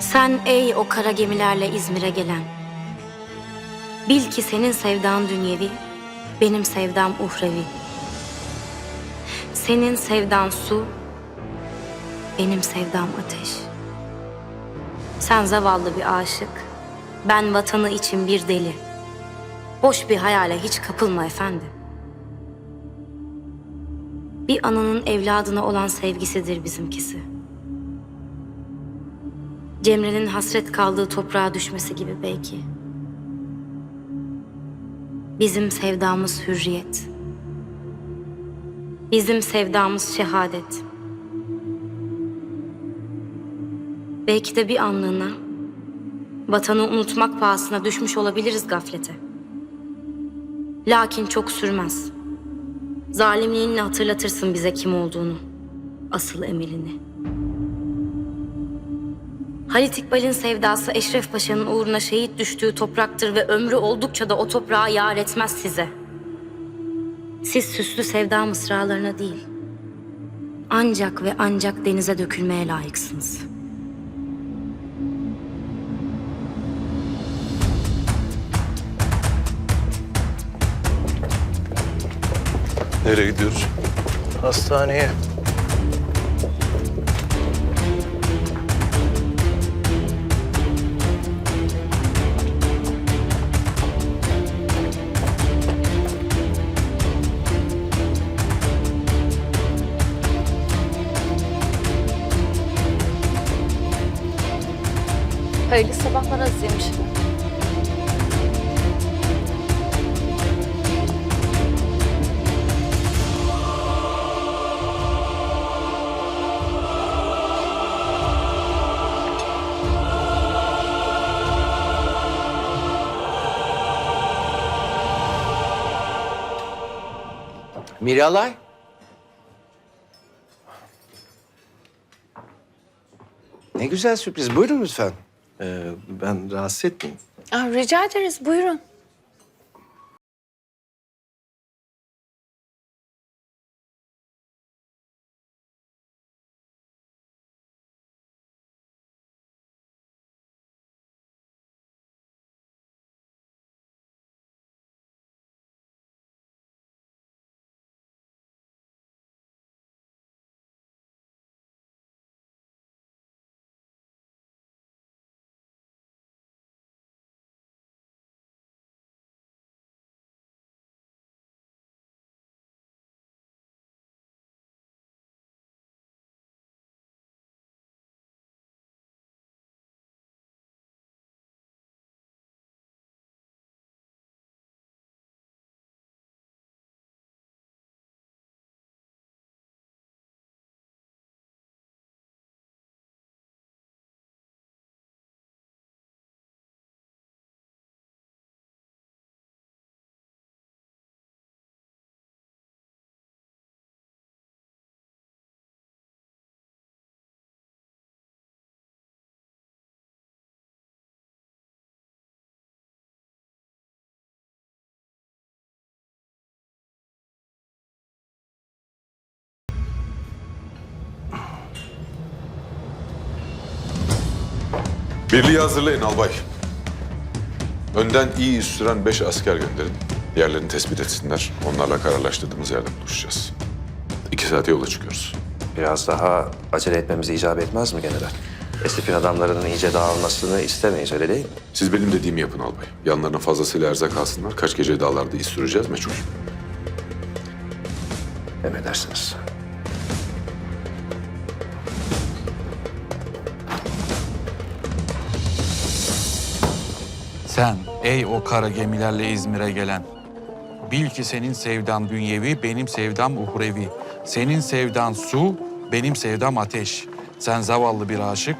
Sen ey o kara gemilerle İzmir'e gelen. Bil ki senin sevdan dünyevi, benim sevdam uhrevi. Senin sevdan su, benim sevdam ateş. Sen zavallı bir aşık, ben vatanı için bir deli. Boş bir hayale hiç kapılma efendi. Bir ananın evladına olan sevgisidir bizimkisi. Cemre'nin hasret kaldığı toprağa düşmesi gibi belki. Bizim sevdamız hürriyet. Bizim sevdamız şehadet. Belki de bir anlığına vatanı unutmak pahasına düşmüş olabiliriz gaflete. Lakin çok sürmez. Zalimliğinle hatırlatırsın bize kim olduğunu. Asıl emelini. Halit İkbal'in sevdası Eşref Paşa'nın uğruna şehit düştüğü topraktır ve ömrü oldukça da o toprağa yar etmez size. Siz süslü sevda mısralarına değil, ancak ve ancak denize dökülmeye layıksınız. Nereye gidiyoruz? Hastaneye. Hayırlı sabahlar Aziz Hemşire. Miralay. Ne güzel sürpriz. Buyurun lütfen. Ee, ben rahatsız etmeyeyim. Aa, rica ederiz buyurun. Birliği hazırlayın albay. Önden iyi iş süren beş asker gönderin. Diğerlerini tespit etsinler. Onlarla kararlaştırdığımız yerde buluşacağız. İki saate yola çıkıyoruz. Biraz daha acele etmemiz icap etmez mi general? Esif'in adamlarının iyice dağılmasını istemeyiz öyle değil mi? Siz benim dediğimi yapın albay. Yanlarına fazlasıyla erzak alsınlar. Kaç gece dağlarda iz süreceğiz meçhul. Emredersiniz. Sen ey o kara gemilerle İzmir'e gelen. Bil ki senin sevdan dünyevi, benim sevdam uhrevi. Senin sevdan su, benim sevdam ateş. Sen zavallı bir aşık,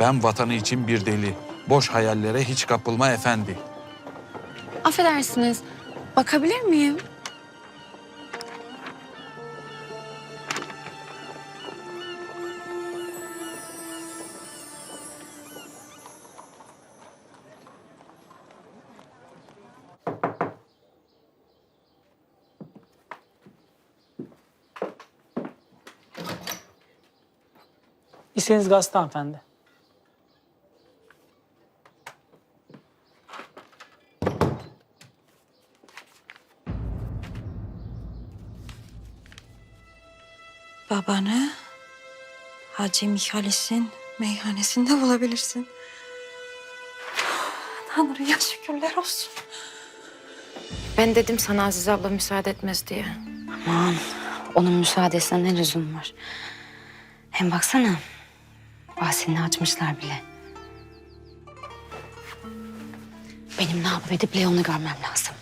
ben vatanı için bir deli. Boş hayallere hiç kapılma efendi. Affedersiniz. Bakabilir miyim? İseniz gazete hanımefendi. Babanı Hacı Mihalis'in meyhanesinde bulabilirsin. Tanrı'ya şükürler olsun. Ben dedim sana Aziz abla müsaade etmez diye. Aman onun müsaadesine ne lüzum var? Hem baksana bahsini açmışlar bile. Benim ne yapıp edip Leon'u görmem lazım.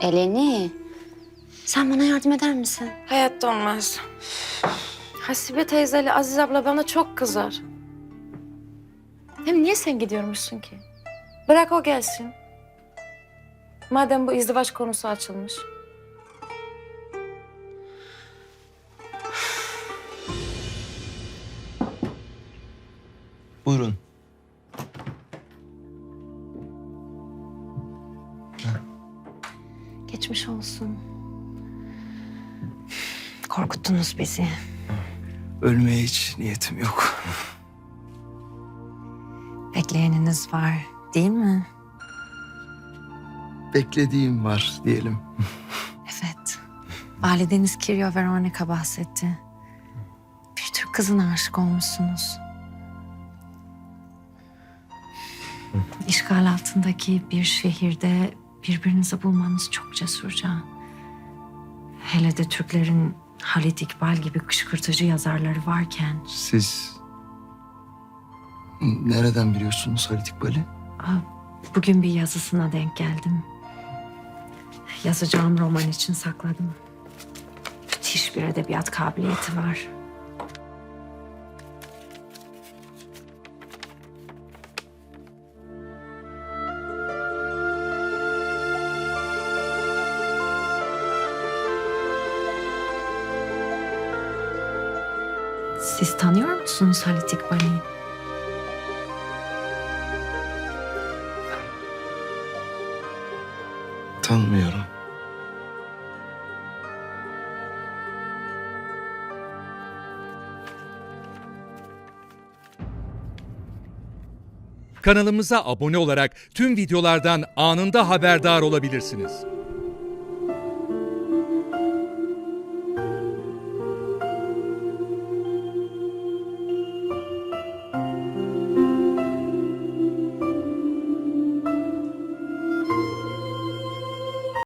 Eleni, sen bana yardım eder misin? Hayatta olmaz. Hasibe teyzeyle Aziz abla bana çok kızar. Hem niye sen gidiyormuşsun ki? Bırak o gelsin. Madem bu izdivaç konusu açılmış. Buyurun. Geçmiş olsun. Korkuttunuz bizi. Ölmeye hiç niyetim yok. Bekleyeniniz var değil mi? Beklediğim var diyelim. Evet. Valideniz Kiryo Veronica bahsetti. Bir Türk kızına aşık olmuşsunuz. İşgal altındaki bir şehirde birbirinizi bulmanız çok cesurca. Hele de Türklerin Halit İkbal gibi kışkırtıcı yazarları varken Siz nereden biliyorsunuz Halit İkbal'i? Bugün bir yazısına denk geldim. Yazacağım roman için sakladım. Müthiş bir edebiyat kabiliyeti var. Siz tanıyor musunuz Halit İkbal'i? Tanımıyorum. Kanalımıza abone olarak tüm videolardan anında haberdar olabilirsiniz.